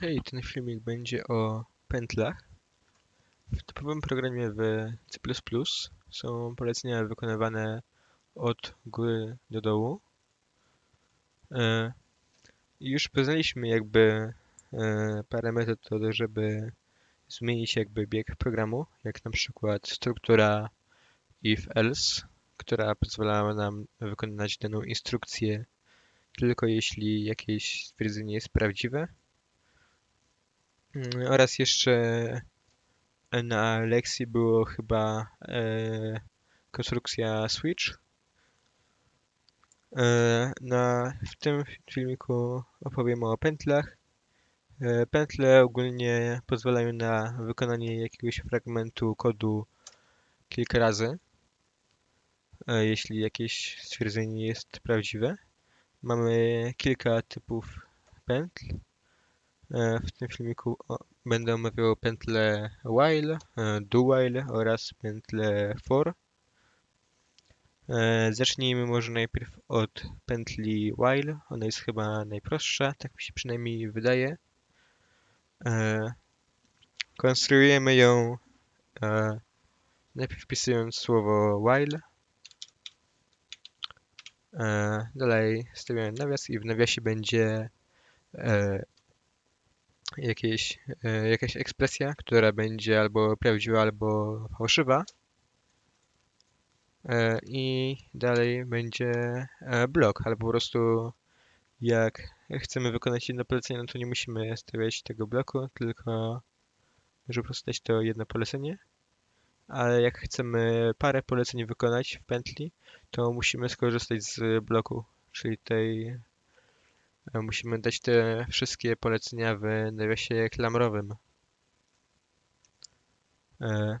Hej, ten filmik będzie o pętlach. W typowym programie w C++ są polecenia wykonywane od góry do dołu. E, Już poznaliśmy jakby e, parę metod, żeby zmienić jakby bieg programu, jak na przykład struktura if-else, która pozwala nam wykonać daną instrukcję tylko jeśli jakieś stwierdzenie jest prawdziwe. Mm, Oraz jeszcze na lekcji było chyba e, konstrukcja switch. E, na, w tym filmiku opowiem o pętlach. E, pętle ogólnie pozwalają na wykonanie jakiegoś fragmentu kodu kilka razy, e, jeśli jakieś stwierdzenie jest prawdziwe. Mamy kilka typów pętl. E, W tym filmiku będę omawiał pętlę while, do while oraz pętlę for. E, Zacznijmy może najpierw od pętli while. Ona jest chyba najprostsza, tak mi się przynajmniej wydaje. E, Konstruujemy ją najpierw wpisując słowo while. Dalej stawiamy nawias i w nawiasie będzie jakieś, e, jakaś ekspresja, która będzie albo prawdziwa, albo fałszywa. E, I dalej będzie e, blok, albo po prostu jak chcemy wykonać jedno polecenie, no to nie musimy stawiać tego bloku, tylko może po prostu dać to jedno polecenie. Ale jak chcemy parę poleceń wykonać w pętli, to musimy skorzystać z bloku, czyli tej musimy dać te wszystkie polecenia w nawiasie klamrowym. E,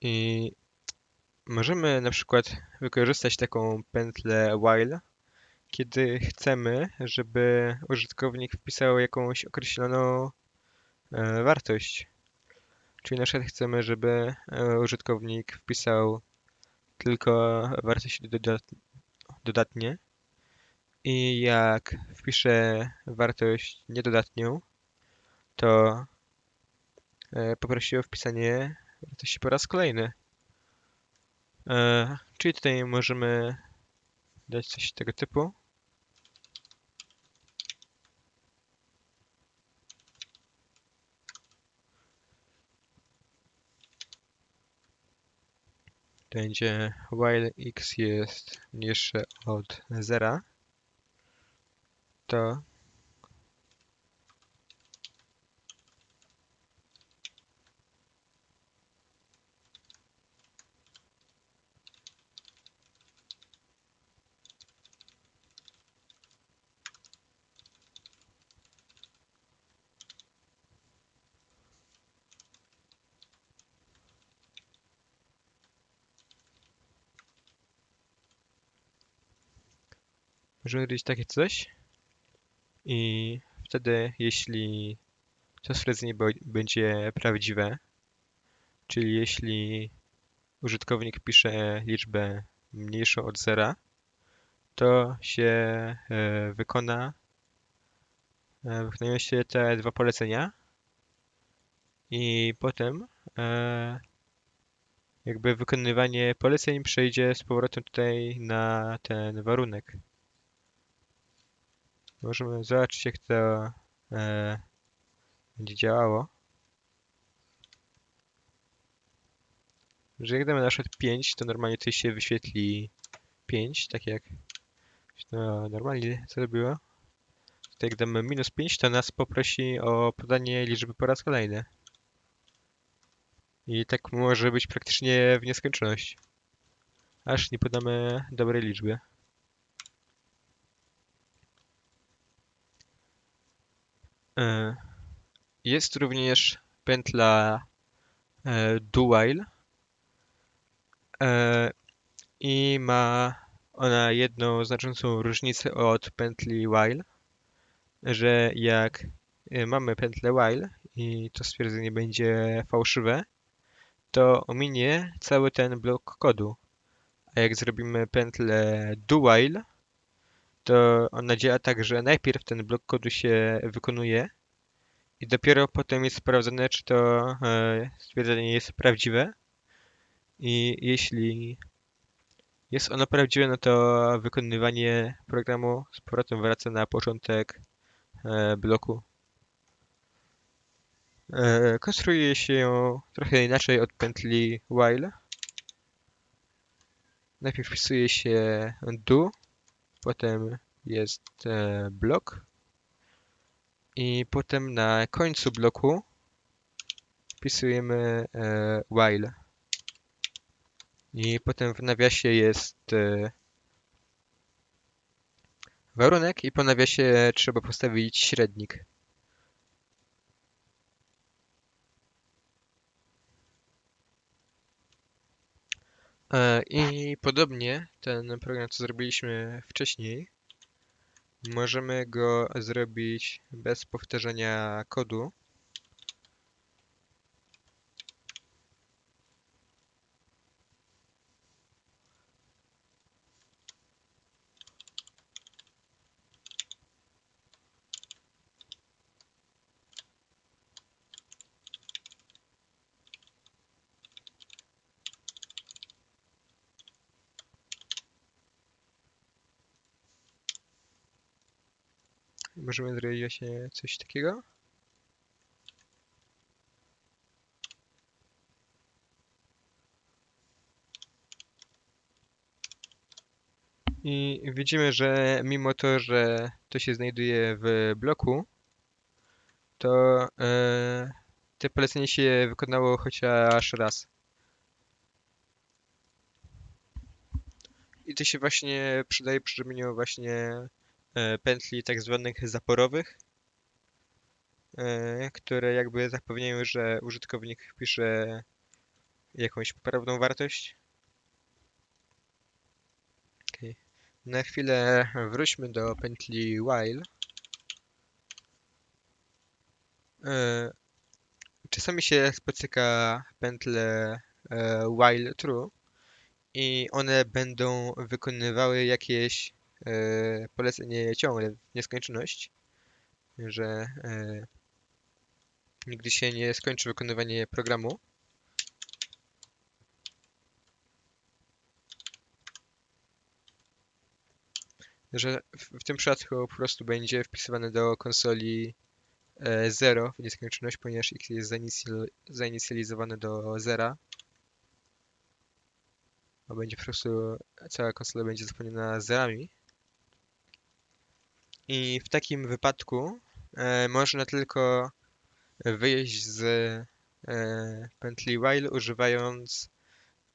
I możemy na przykład wykorzystać taką pętlę while, kiedy chcemy, żeby użytkownik wpisał jakąś określoną e, wartość. Czyli na przykład chcemy, żeby e, użytkownik wpisał tylko wartość dodatnie i jak wpisze wartość niedodatnią, to e, poprosi o wpisanie wartości po raz kolejny. E, Czyli tutaj możemy dać coś tego typu. Będzie while x jest mniejsze od zera, to możemy robić takie coś i wtedy jeśli to stwierdzenie będzie prawdziwe, czyli jeśli użytkownik pisze liczbę mniejszą od zera, to się e, wykona e, wykonają się te dwa polecenia i potem e, jakby wykonywanie poleceń przejdzie z powrotem tutaj na ten warunek. Możemy zobaczyć jak to e, będzie działało. Że jak damy na przykład 5, to normalnie tutaj się wyświetli 5, tak jak to normalnie zrobiło. Tutaj jak damy minus 5, to nas poprosi o podanie liczby po raz kolejny. I tak może być praktycznie w nieskończoność. Aż nie podamy dobrej liczby. Jest również pętla e, while e, i ma ona jedną znaczącą różnicę od pętli while, że jak e, mamy pętlę while i to stwierdzenie będzie fałszywe, to ominie cały ten blok kodu. A jak zrobimy pętlę do while, to ona działa tak, że najpierw ten blok kodu się wykonuje i dopiero potem jest sprawdzone, czy to e, stwierdzenie jest prawdziwe. I jeśli jest ono prawdziwe, no to wykonywanie programu z powrotem wraca na początek e, bloku. E, konstruuje się ją trochę inaczej od pętli while. Najpierw wpisuje się do, potem jest e, blok i potem na końcu bloku wpisujemy e, while. I potem w nawiasie jest e, warunek i po nawiasie trzeba postawić średnik. I podobnie ten program, co zrobiliśmy wcześniej, możemy go zrobić bez powtarzania kodu. Możemy zrobić coś takiego. I widzimy, że mimo to, że to się znajduje w bloku, to e, te polecenie się wykonało chociaż raz. I to się właśnie przydaje przy robieniu właśnie pętli tak zwanych zaporowych, e, które jakby zapewniają, że użytkownik wpisze jakąś poprawną wartość. Na chwilę wróćmy do pętli while. E, czasami się spotyka pętle e, while true i one będą wykonywały jakieś e, polecenie ciągle w nieskończoność, że e, nigdy się nie skończy wykonywanie programu. Że w, tym przypadku po prostu będzie wpisywane do konsoli 0 w nieskończoność, ponieważ x jest zainicjal- zainicjalizowane do zera. A będzie po prostu cała konsola będzie zapełniona zerami. I w takim wypadku e, można tylko wyjść z e, pętli while używając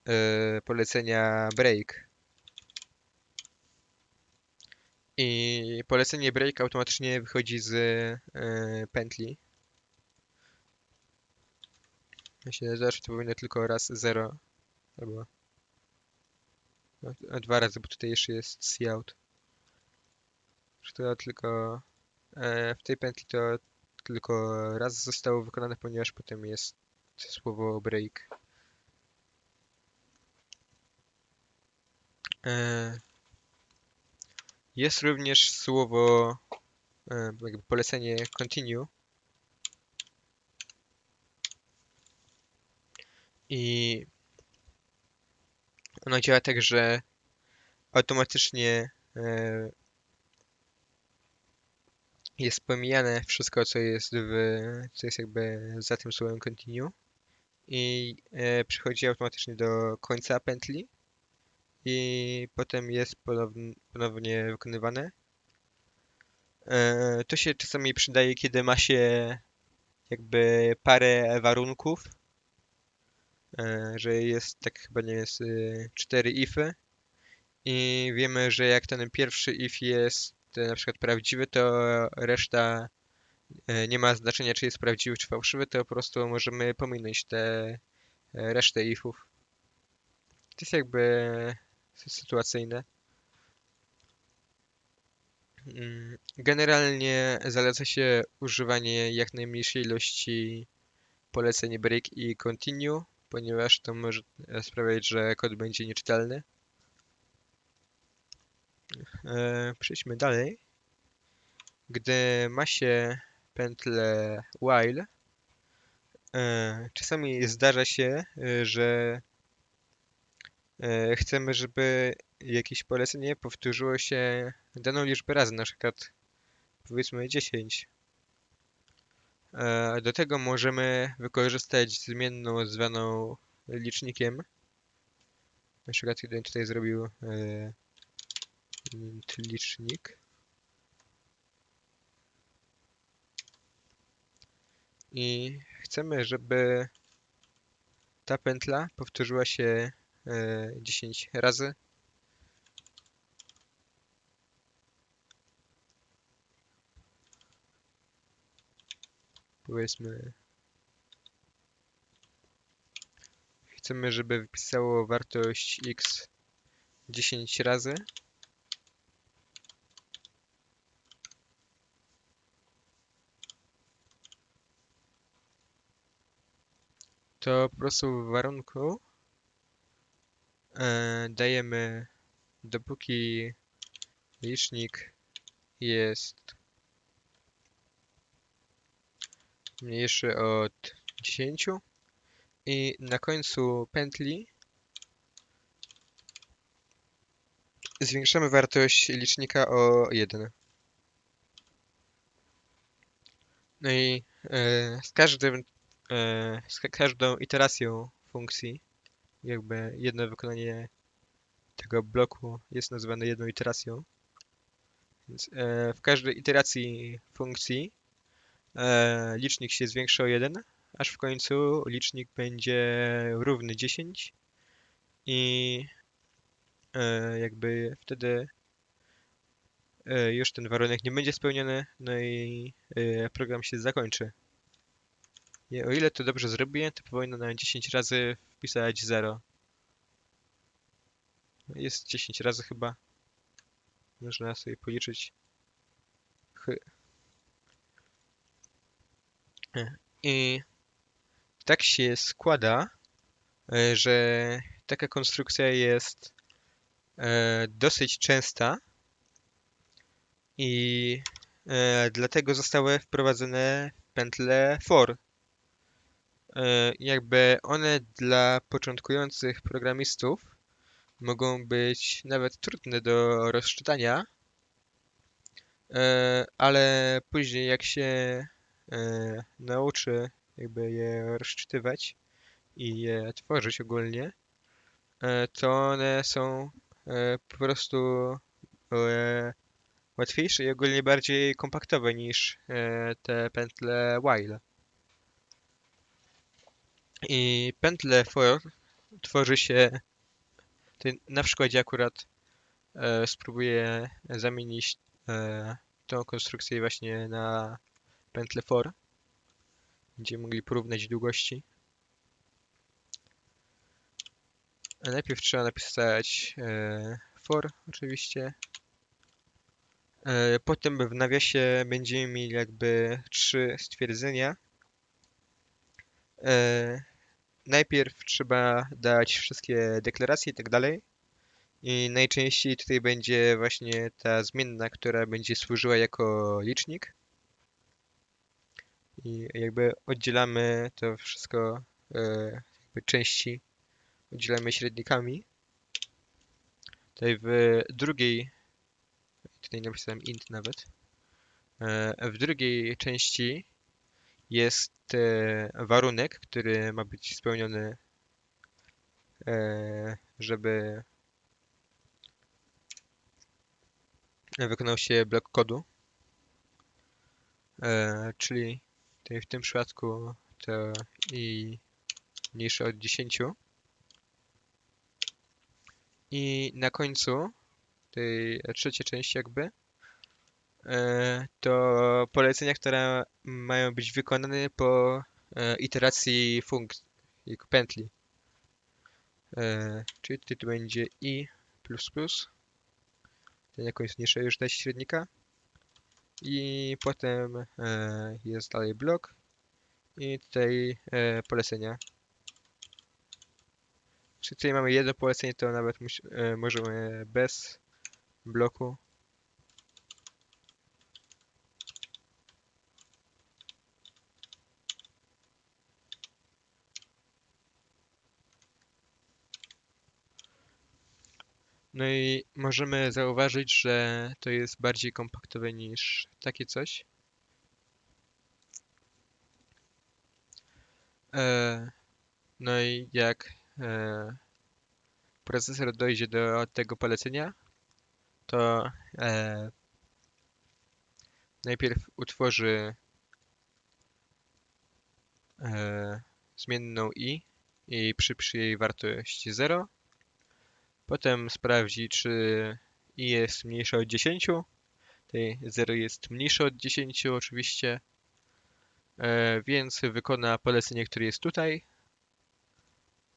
e, polecenia break. I polecenie break automatycznie wychodzi z e, pętli. Myślę, że to powinno tylko raz 0 albo no, dwa razy, bo tutaj jeszcze jest cout. Że to tylko e, w tej pętli to tylko raz zostało wykonane, ponieważ potem jest słowo break. E, jest również słowo, e, jakby polecenie continue. I ono działa tak, że automatycznie jest pomijane wszystko, co jest w, co jest jakby za tym słowem continue. I e, przychodzi automatycznie do końca pętli. I potem jest ponownie, ponownie wykonywane. E, to się czasami przydaje, kiedy ma się jakby parę warunków, e, że jest tak chyba nie jest y, cztery ify. I wiemy, że jak ten pierwszy if jest na przykład prawdziwy, to reszta e, nie ma znaczenia, czy jest prawdziwy, czy fałszywy, to po prostu możemy pominąć te resztę ifów. To jest jakby sytuacyjne. Mm, generalnie zaleca się używanie jak najmniejszej ilości poleceń break i continue, ponieważ to może sprawiać, że kod będzie nieczytelny. E, przejdźmy dalej. Gdy ma się pętlę while, czasami zdarza się, e, że e, chcemy, żeby jakieś polecenie powtórzyło się daną liczbę razy, na przykład powiedzmy 10. E, Do tego możemy wykorzystać zmienną zwaną licznikiem. Na przykład gdybym tutaj zrobił licznik. I chcemy, żeby ta pętla powtórzyła się e, 10 razy. Powiedzmy, chcemy, żeby wypisało wartość x 10 razy. To po prostu w warunku e, dajemy dopóki licznik jest mniejszy od 10 i na końcu pętli zwiększamy wartość licznika o 1. No i e, z każdym e, z ka- każdą iteracją funkcji jakby jedno wykonanie tego bloku jest nazywane jedną iteracją. Więc e, w każdej iteracji funkcji e, licznik się zwiększa o 1, aż w końcu licznik będzie równy 10 i jakby wtedy już ten warunek nie będzie spełniony, no i program się zakończy. I o ile to dobrze zrobię, to powinno na 10 razy wpisać 0. Jest 10 razy chyba. Można sobie policzyć. E, I tak się składa, e, że taka konstrukcja jest e, dosyć częsta i dlatego zostały wprowadzone pętle for. E, Jakby one dla początkujących programistów mogą być nawet trudne do rozczytania, e, ale później jak się e, nauczy jakby je rozczytywać i je tworzyć ogólnie, to one są po prostu łatwiejsze i ogólnie bardziej kompaktowe niż te pętle while. I pętle for tworzy się, tutaj na przykładzie akurat e, spróbuję zamienić e, tą konstrukcję właśnie na pętlę for. Będziemy mogli porównać długości. A najpierw trzeba napisać e, for oczywiście. E, potem w nawiasie będziemy mieli jakby trzy stwierdzenia. E, najpierw trzeba dać wszystkie deklaracje i tak dalej. I najczęściej tutaj będzie właśnie ta zmienna, która będzie służyła jako licznik. I jakby oddzielamy to wszystko, e, jakby części oddzielamy średnikami. Tutaj w drugiej, tutaj napisałem int nawet, e, w drugiej części jest e, warunek, który ma być spełniony, e, żeby wykonał się blok kodu. E, czyli w tym przypadku to i mniejsze od 10. I na końcu tej trzeciej części jakby to polecenia, które mają być wykonane po e, iteracji funkcji, pętli. E, czyli tutaj to będzie i plus plus. Ten na końcu nie trzeba już dać średnika. I potem e, jest dalej blok. I tutaj e, polecenia. Czy tutaj mamy jedno polecenie, to nawet e, możemy bez bloku. No i możemy zauważyć, że to jest bardziej kompaktowe niż takie coś. E, no i jak e, procesor dojdzie do tego polecenia, to e, najpierw utworzy zmienną i i przyprzy jej wartość 0. Potem sprawdzi, czy i jest mniejsze od 10. Tutaj 0 jest mniejsze od 10 oczywiście. E, więc wykona polecenie, które jest tutaj.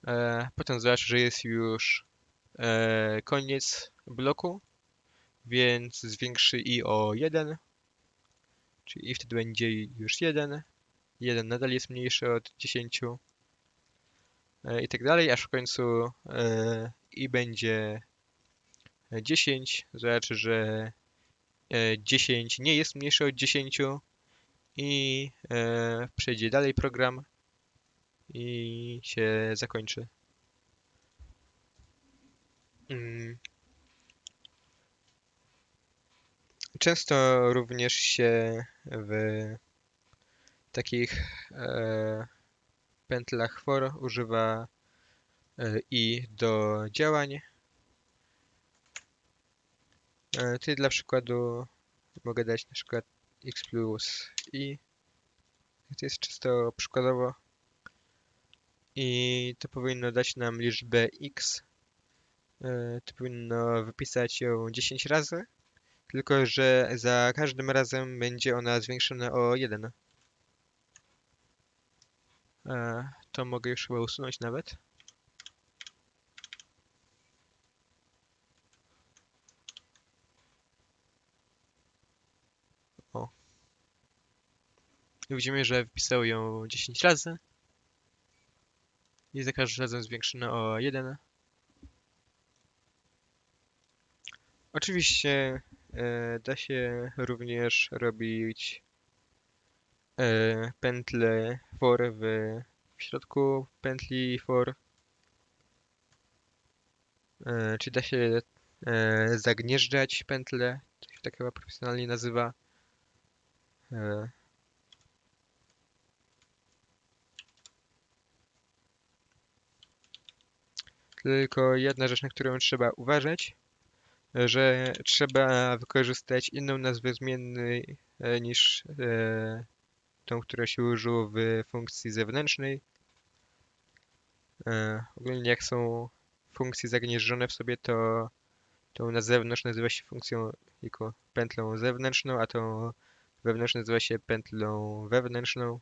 E, potem zobaczy, że jest już e, koniec bloku, więc zwiększy i o 1, czyli i wtedy będzie już 1. 1 nadal jest mniejszy od 10 i tak dalej, aż w końcu i będzie 10. Zobaczy, że 10 nie jest mniejsze od 10 i przejdzie dalej program i się zakończy. Mm. Często również się w takich e, pętlach for używa e, i do działań. E, tutaj dla przykładu mogę dać na przykład x plus i. To jest czysto przykładowo. I to powinno dać nam liczbę x. E, to powinno wypisać ją 10 razy. Tylko, że za każdym razem będzie ona zwiększona o 1. E, to mogę już chyba usunąć nawet. O. Widzimy, że wpisał ją 10 razy. I za każdym razem zwiększone o 1. Oczywiście e, da się również robić e, pętle for w, w środku pętli for. E, czy da się e, zagnieżdżać pętle, to się tak chyba profesjonalnie nazywa. E, Tylko jedna rzecz, na którą trzeba uważać, że trzeba wykorzystać inną nazwę zmiennej niż tą, która się użyło w funkcji zewnętrznej. E, ogólnie jak są funkcje zagnieżdżone w sobie, to tą na zewnątrz nazywa się funkcją jako pętlą zewnętrzną, a tą wewnętrzną nazywa się pętlą wewnętrzną.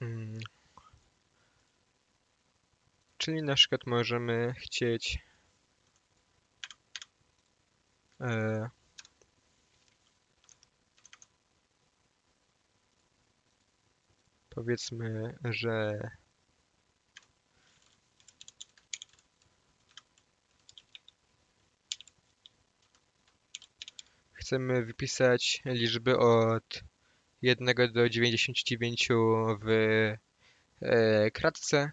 Mm. Czyli na przykład możemy chcieć e, powiedzmy, że chcemy wypisać liczby od 1 do 99 w e, kratce.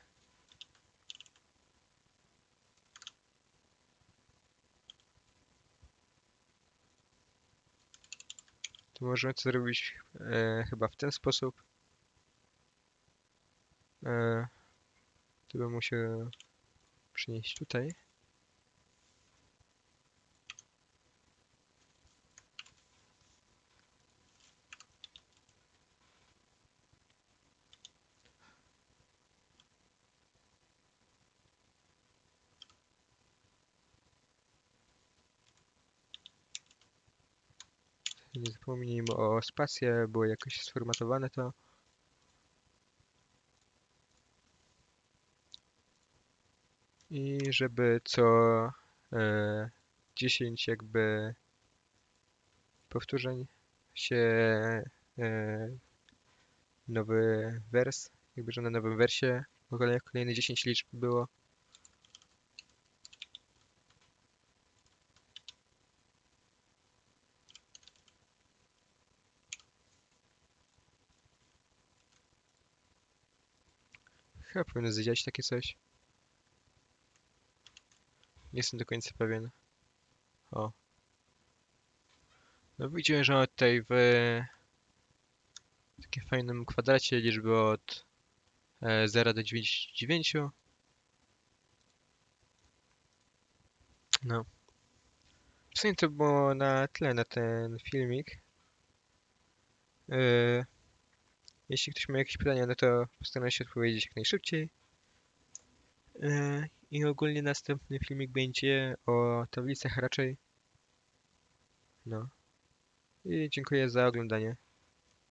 To możemy to zrobić e, chyba w ten sposób. E, to bym musiał przynieść tutaj. Nie zapomnijmy o spację, było jakoś sformatowane to. I żeby co e, 10 jakby powtórzeń się e, nowy wers, jakby że na nowym wersie w ogóle kolejne 10 liczb było. Chyba powinno zdziać takie coś. Nie jestem do końca pewien. O. No widzimy, że mamy tutaj w takim fajnym kwadracie liczby od e, 0 do 99. No. W sumie to było na tyle na ten filmik. E, jeśli ktoś ma jakieś pytania, no to postaram się odpowiedzieć jak najszybciej. E, I ogólnie następny filmik będzie o tablicach raczej. No. I dziękuję za oglądanie.